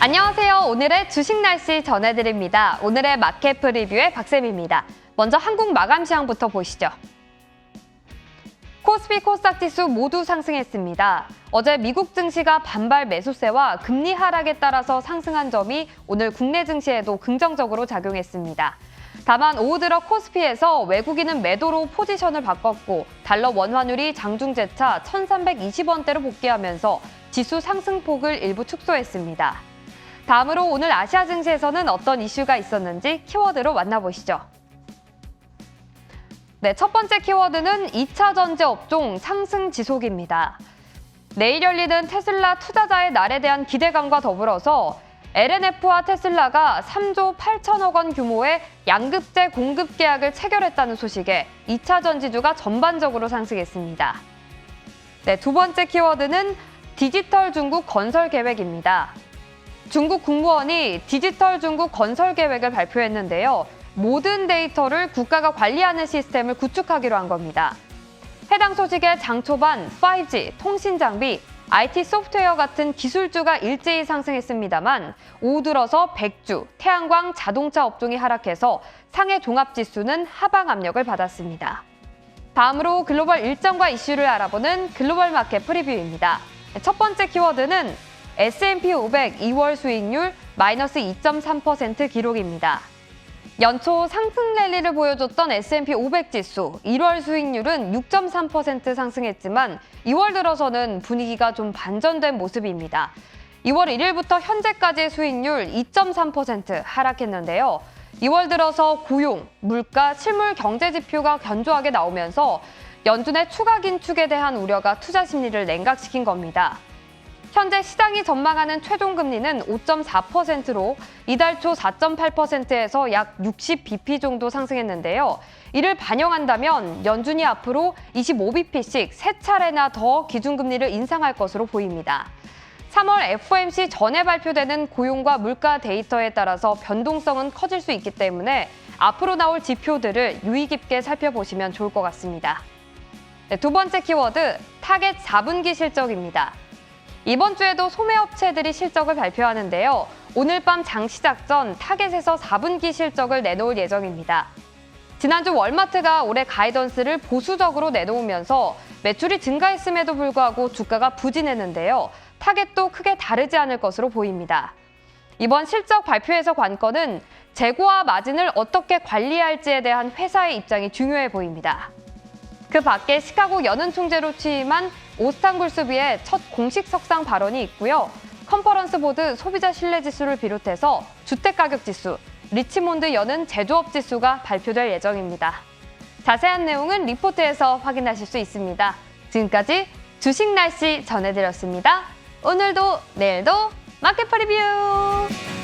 안녕하세요. 오늘의 주식 날씨 전해드립니다. 오늘의 마켓 프리뷰의 박쌤입니다. 먼저 한국 마감 시황부터 보시죠. 코스피 코스닥 지수 모두 상승했습니다. 어제 미국 증시가 반발 매수세와 금리 하락에 따라서 상승한 점이 오늘 국내 증시에도 긍정적으로 작용했습니다. 다만 오후 들어 코스피에서 외국인은 매도로 포지션을 바꿨고 달러 원환율이 장중 재차 1320원대로 복귀하면서 지수 상승폭을 일부 축소했습니다. 다음으로 오늘 아시아 증시에서는 어떤 이슈가 있었는지 키워드로 만나보시죠. 네, 첫 번째 키워드는 2차 전지 업종 상승 지속입니다. 내일 열리는 테슬라 투자자의 날에 대한 기대감과 더불어서 LNF와 테슬라가 3조 8천억 원 규모의 양극재 공급 계약을 체결했다는 소식에 2차 전지주가 전반적으로 상승했습니다. 네, 두 번째 키워드는 디지털 중국 건설 계획입니다. 중국 국무원이 디지털 중국 건설 계획을 발표했는데요. 모든 데이터를 국가가 관리하는 시스템을 구축하기로 한 겁니다. 해당 소식에 장 초반 5G, 통신 장비, IT 소프트웨어 같은 기술주가 일제히 상승했습니다만 오후 들어서 백주, 태양광, 자동차 업종이 하락해서 상해 종합 지수는 하방 압력을 받았습니다. 다음으로 글로벌 일정과 이슈를 알아보는 글로벌 마켓 프리뷰입니다. 첫 번째 키워드는 S&P 500 2월 수익률 마이너스 2.3% 기록입니다. 연초 상승 랠리를 보여줬던 S&P 500 지수 1월 수익률은 6.3% 상승했지만 2월 들어서는 분위기가 좀 반전된 모습입니다. 2월 1일부터 현재까지의 수익률 2.3% 하락했는데요. 2월 들어서 고용, 물가, 실물 경제 지표가 견조하게 나오면서 연준의 추가 긴축에 대한 우려가 투자 심리를 냉각시킨 겁니다. 현재 시장이 전망하는 최종 금리는 5.4%로 이달 초 4.8%에서 약 60bp 정도 상승했는데요. 이를 반영한다면 연준이 앞으로 25bp씩 세 차례나 더 기준금리를 인상할 것으로 보입니다. 3월 FOMC 전에 발표되는 고용과 물가 데이터에 따라서 변동성은 커질 수 있기 때문에 앞으로 나올 지표들을 유의 깊게 살펴보시면 좋을 것 같습니다. 네, 두 번째 키워드, 타겟 4분기 실적입니다. 이번 주에도 소매업체들이 실적을 발표하는데요. 오늘 밤 장 시작 전 타겟에서 4분기 실적을 내놓을 예정입니다. 지난주 월마트가 올해 가이던스를 보수적으로 내놓으면서 매출이 증가했음에도 불구하고 주가가 부진했는데요. 타겟도 크게 다르지 않을 것으로 보입니다. 이번 실적 발표에서 관건은 재고와 마진을 어떻게 관리할지에 대한 회사의 입장이 중요해 보입니다. 그 밖에 시카고 연은 총재로 취임한 오스탄굴 수비의 첫 공식 석상 발언이 있고요. 컨퍼런스 보드 소비자 신뢰 지수를 비롯해서 주택 가격 지수, 리치몬드 연은 제조업 지수가 발표될 예정입니다. 자세한 내용은 리포트에서 확인하실 수 있습니다. 지금까지 주식 날씨 전해드렸습니다. 오늘도 내일도 마켓 프리뷰!